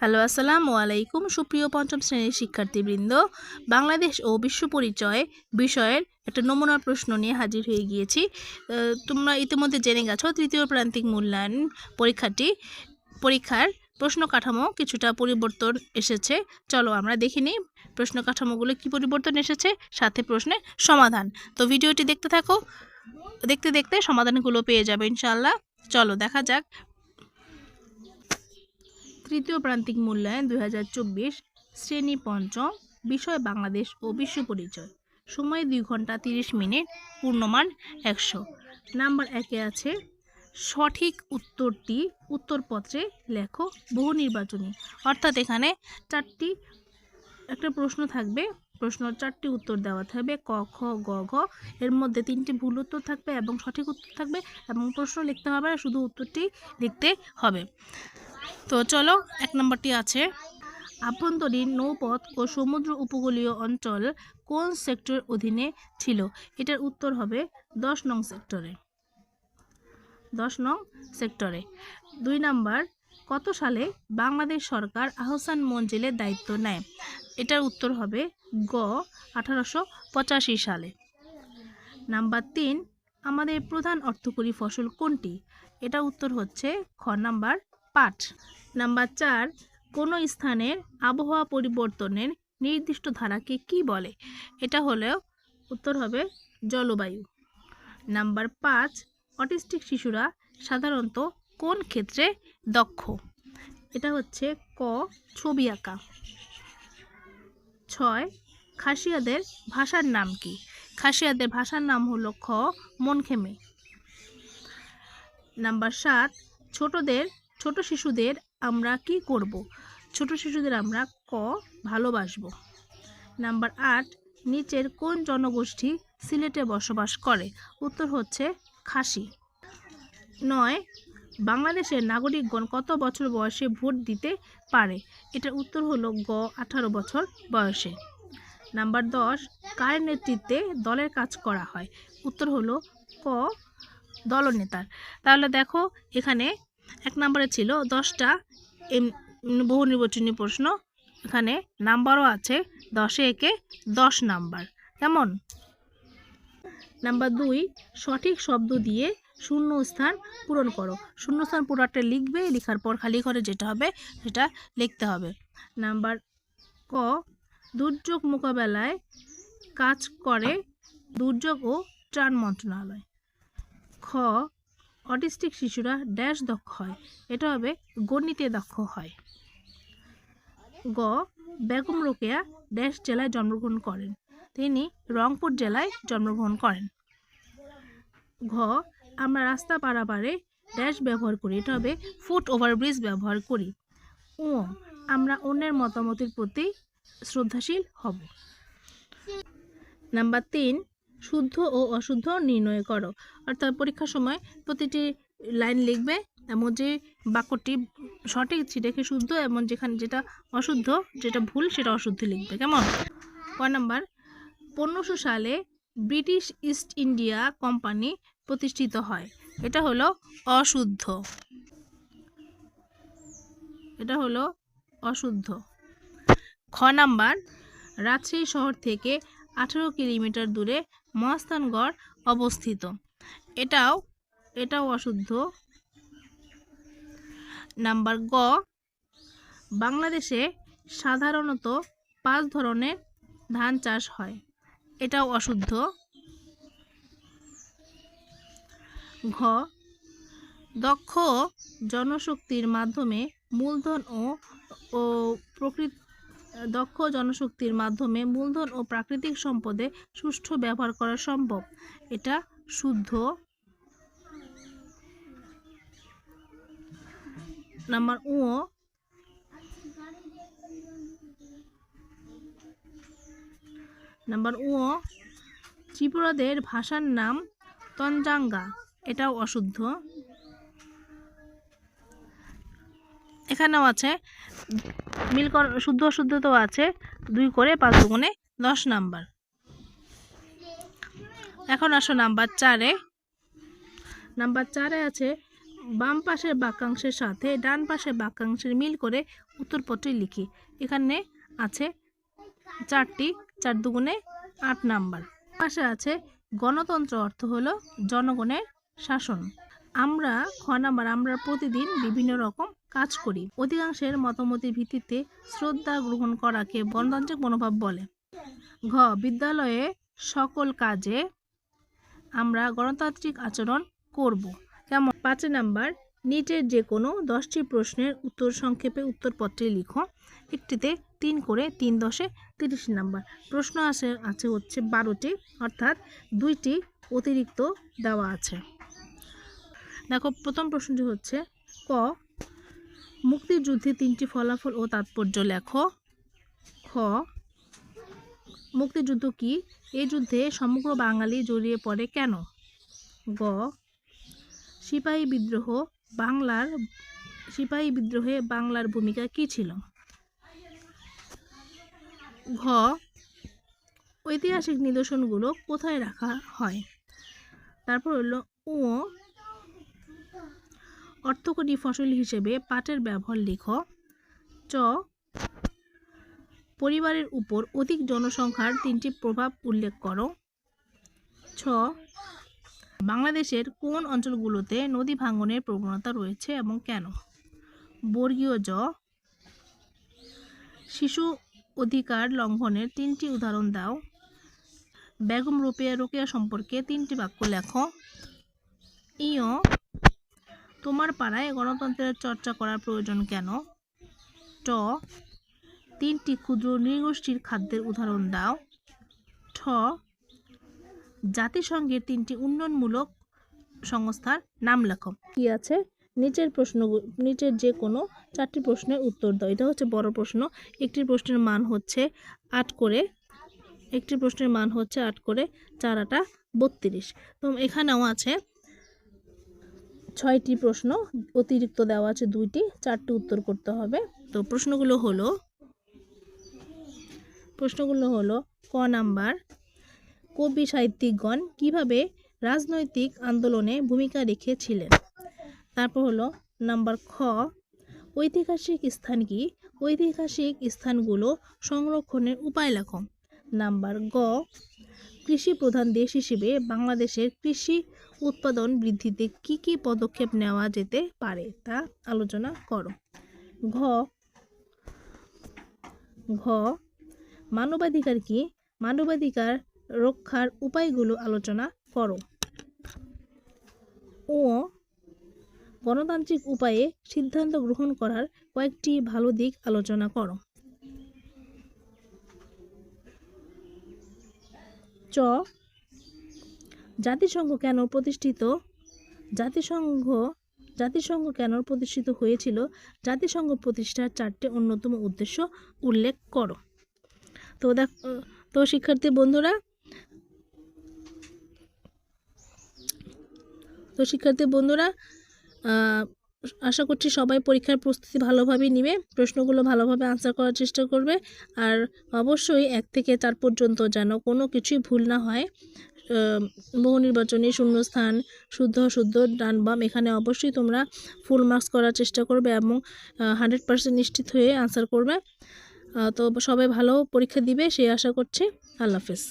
Hello, আসসালামু আলাইকুম। সুপ্রিয় পঞ্চম শ্রেণির শিক্ষার্থীবৃন্দ, বাংলাদেশ ও বিশ্ব পরিচয় বিষয়ের একটা নমুনা প্রশ্ন নিয়ে হাজির হয়ে গিয়েছি। তোমরা ইতিমধ্যে জেনে গেছো, তৃতীয় প্রান্তিক মূল্যায়ন পরীক্ষাটি, পরীক্ষার প্রশ্ন কাঠামো কিছুটা পরিবর্তন এসেছে। চলো আমরা দেখে নিই প্রশ্ন কাঠামোগুলো কি পরিবর্তন এসেছে, সাথে প্রশ্নের সমাধান। তো ভিডিওটি দেখতে থাকো, দেখতে দেখতে সমাধানগুলো পেয়ে যাবে ইনশাআল্লাহ। চলো দেখা যাক তৃতীয় প্রান্তিক মূল্যায়ন দুই শ্রেণি পঞ্চম, বিষয় বাংলাদেশ ও বিশ্ব পরিচয়। সময় দুই ঘণ্টা তিরিশ মিনিট, পূর্ণমান একশো। নাম্বার একে আছে, সঠিক উত্তরটি উত্তরপত্রে লেখো, বহু নির্বাচনী। অর্থাৎ এখানে চারটি, একটা প্রশ্ন থাকবে প্রশ্ন চারটি উত্তর দেওয়া থাকবে, ক, খ, গ, ঘ। এর মধ্যে তিনটি ভুল উত্তর থাকবে এবং সঠিক উত্তর থাকবে এবং প্রশ্ন লিখতে হবে না শুধু উত্তরটি লিখতে হবে। তো চলো, এক নম্বরটি আছে। আভ্যন্তরীণ নৌপথ ও সমুদ্র উপকূলীয় অঞ্চল কোন সেক্টর অধীনে ছিল? এটার উত্তর হবে দশ নং সেক্টরে। দশ নং সেক্টরে। দুই নাম্বার, কত সালে বাংলাদেশ সরকার আহসান মঞ্জিলের দায়িত্ব নেয়? এটার উত্তর হবে গ, আঠারোশো পঁচাশি সালে। নাম্বার তিন, আমাদের প্রধান অর্থকরী ফসল কোনটি? এটা উত্তর হচ্ছে খ নাম্বার পাট নাম্বার চার, কোনো স্থানের আবহাওয়া পরিবর্তনের নির্দিষ্ট ধারাকে কি বলে? এটা হলো উত্তর হবে জলবায়ু। নাম্বার পাঁচ, অটিস্টিক শিশুরা সাধারণত কোন ক্ষেত্রে দক্ষ? এটা হচ্ছে ক, ছবি আঁকা। ছয়, খাসিয়াদের ভাষার নাম কি? খাসিয়াদের ভাষার নাম হলো খ মনখেমে নাম্বার সাত, ছোটদের ছোট শিশুদের আমরা কি করব? ছোট শিশুদের আমরা ক ভালোবাসবো। নাম্বার আট, নিচের কোন জনগোষ্ঠী সিলেটে বসবাস করে? উত্তর হচ্ছে খাসি। নয়, বাংলাদেশের নাগরিকগণ কত বছর বয়সে ভোট দিতে পারে? এটার উত্তর হলো গ, আঠারো বছর বয়সে। নাম্বার দশ, কার নেতৃত্বে দলের কাজ করা হয়? উত্তর হলো ক, দলনেতার। তাহলে দেখো, এখানে এক নম্বরে ছিল দশটা বহু নির্বাচনী প্রশ্ন। এখানে নাম্বারও আছে, দশে একে দশ নাম্বার। কেমন? নাম্বার দুই, সঠিক শব্দ দিয়ে শূন্য স্থান পূরণ করো। শূন্য স্থান পুরাটা লিখবে, লেখার পর খালি ঘরে যেটা হবে, সেটা লিখতে হবে। নাম্বার ক, দুর্যোগ মোকাবেলায় কাজ করে দুর্যোগ ও ত্রাণ মন্ত্রণালয়। খ অটিস্টিক শিশুরা ড্যাশ দক্ষ হয়। এটা হবে গণিতে দক্ষ হয়। গ, বেগম রোকেয়া ড্যাশ জেলায় জন্মগ্রহণ করেন। তিনি রংপুর জেলায় জন্মগ্রহণ করেন। ঘ, আমরা রাস্তা পারাপারে ড্যাশ ব্যবহার করি। এটা হবে ফুট ওভারব্রিজ ব্যবহার করি। ও আমরা অন্যের মতামতের প্রতি শ্রদ্ধাশীল হব। নাম্বার তিন শুদ্ধ ও অশুদ্ধ নির্ণয় করো। অর্থাৎ পরীক্ষার সময় প্রতিটি লাইন লিখবে, এমন যে বাক্যটি সঠিক সেটাকে শুদ্ধ এবং যেখানে যেটা অশুদ্ধ, যেটা ভুল, সেটা অশুদ্ধ লিখবে। কেমন? ক নাম্বার, পনেরোশো সালে ব্রিটিশ ইস্ট ইন্ডিয়া কোম্পানি প্রতিষ্ঠিত হয়। এটা হলো অশুদ্ধ। এটা হলো অশুদ্ধ। খ নাম্বার, রাজশাহী শহর থেকে আঠেরো কিলোমিটার দূরে মহাস্থানগড় অবস্থিত। এটাও এটাও অশুদ্ধ। নাম্বার গ, বাংলাদেশে সাধারণত পাঁচ ধরনের ধান চাষ হয়। এটাও অশুদ্ধ। ঘ, দক্ষ জনশক্তির মাধ্যমে মূলধন ও প্রকৃত দক্ষ জনশক্তির মাধ্যমে মূলধন ও প্রাকৃতিক সম্পদে সুষ্ঠু ব্যবহার করা সম্ভব। এটা শুদ্ধ। নাম্বার ও। নাম্বার ও। ত্রিপুরাদের ভাষার নাম তঞ্জাঙ্গা। এটাও অশুদ্ধ। এখানেও আছে মিল কর, শুদ্ধ অশুদ্ধ তো আছে। দুই করে পাঁচ দুগুণে দশ নাম্বার। এখন আসো নাম্বার চারে। নাম্বার চারে আছে, বাম পাশের বাক্যাংশের সাথে ডান পাশের বাক্যাংশের মিল করে উত্তরপত্রে লিখি। এখানে আছে চারটি, চার দুগুণে আট নাম্বার। পাশে আছে, গণতন্ত্র অর্থ হলো জনগণের শাসন। আমরা খ আমরা প্রতিদিন বিভিন্ন রকম কাজ করি। অধিকাংশের মতামতের ভিত্তিতে শ্রদ্ধা গ্রহণ করাকে গণতান্ত্রিক মনোভাব বলে। ঘ, বিদ্যালয়ে সকল কাজে আমরা গণতান্ত্রিক আচরণ করব। যেমন পাঁচ নাম্বার নিচের যে কোনো দশটি প্রশ্নের উত্তর সংক্ষেপে উত্তরপত্রে লিখো। একটিতে তিন করে তিন দশে তিরিশ নাম্বার। প্রশ্ন আসে, আছে হচ্ছে বারোটি, অর্থাৎ দুইটি অতিরিক্ত দেওয়া আছে। দেখো, প্রথম প্রশ্নটি হচ্ছে, ক, মুক্তিযুদ্ধে তিনটি ফলাফল ও তাৎপর্য লেখো। খ, মুক্তিযুদ্ধ কি? এই যুদ্ধে সমগ্র বাঙালি জড়িয়ে পড়ে কেন? গ, সিপাহী বিদ্রোহ বাংলার, সিপাহী বিদ্রোহে বাংলার ভূমিকা কী ছিল? ঘ, ঐতিহাসিক নিদর্শনগুলো কোথায় রাখা হয়? তারপর হলো ও অর্থকরী ফসল হিসেবে পাটের ব্যবহার লেখ। চ। পরিবারের উপর অধিক জনসংখ্যার তিনটি প্রভাব উল্লেখ করো। ছ। বাংলাদেশের কোন অঞ্চলগুলোতে নদী ভাঙ্গনের প্রবণতা রয়েছে এবং কেন? বর্গীয় জ। শিশু অধিকার লঙ্ঘনের তিনটি উদাহরণ দাও। বেগম রোকেয়া রোকেয়া সম্পর্কে তিনটি বাক্য লেখো। ইয় তোমার পাড়ায় গণতন্ত্রের চর্চা করার প্রয়োজন কেন? ট. তিনটি ক্ষুদ্র নৃগোষ্ঠীর খাদ্যের উদাহরণ দাও। ঠ. জাতিসংঘের তিনটি উন্নয়নমূলক সংস্থার নাম লেখো। কি আছে? নিচের প্রশ্ন নিচের যে কোনো চারটি প্রশ্নের উত্তর দাও। এটা হচ্ছে বড় প্রশ্ন। একটি প্রশ্নের মান হচ্ছে আট করে, একটি প্রশ্নের মান হচ্ছে আট করে চার আটা বত্রিশ। তো এখানেও আছে ছয়টি প্রশ্ন, অতিরিক্ত দেওয়া আছে দুইটি, চারটি উত্তর করতে হবে। তো প্রশ্নগুলো হলো প্রশ্নগুলো হলো, ক নাম্বার, কবি সাহিত্যিকগণ কীভাবে রাজনৈতিক আন্দোলনে ভূমিকা রেখেছিলেন? তারপর হলো, নাম্বার খ, ঐতিহাসিক স্থান কি? ঐতিহাসিক স্থানগুলো সংরক্ষণের উপায় লেখো নাম্বার গ, কৃষি প্রধান দেশ হিসেবে বাংলাদেশের কৃষি উৎপাদন বৃদ্ধিতে কি কি পদক্ষেপ নেওয়া যেতে পারে তা আলোচনা করো। ঘ ঘ, মানবাধিকার কি? মানবাধিকার রক্ষার উপায়গুলো আলোচনা করো। ও, গণতান্ত্রিক উপায়ে সিদ্ধান্ত গ্রহণ করার কয়েকটি ভালো দিক আলোচনা করো। চ জাতিসংঘ কেন প্রতিষ্ঠিত? জাতিসংঘ জাতিসংঘ কেন প্রতিষ্ঠিত হয়েছিল? জাতিসংঘ প্রতিষ্ঠার চারটে অন্যতম উদ্দেশ্য উল্লেখ করো। তো দেখ, তো শিক্ষার্থী বন্ধুরা, তো শিক্ষার্থী বন্ধুরা আশা করছি সবাই পরীক্ষার প্রস্তুতি ভালোভাবে নিবে, প্রশ্নগুলো ভালোভাবে আনসার করার চেষ্টা করবে, আর অবশ্যই এক থেকে চার পর্যন্ত যেন কোনো কিছুই ভুল না হয়। বহু নির্বাচনী শূন্যস্থান, শুদ্ধ শুদ্ধ ডান বাম, এখানে অবশ্যই তোমরা ফুল মার্কস করার চেষ্টা করবে এবং হান্ড্রেড পার্সেন্ট নিশ্চিত হয়ে আনসার করবে। তো সবাই ভালো পরীক্ষা দিবে, সেই আশা করছি। আল্লাহ হাফেজ।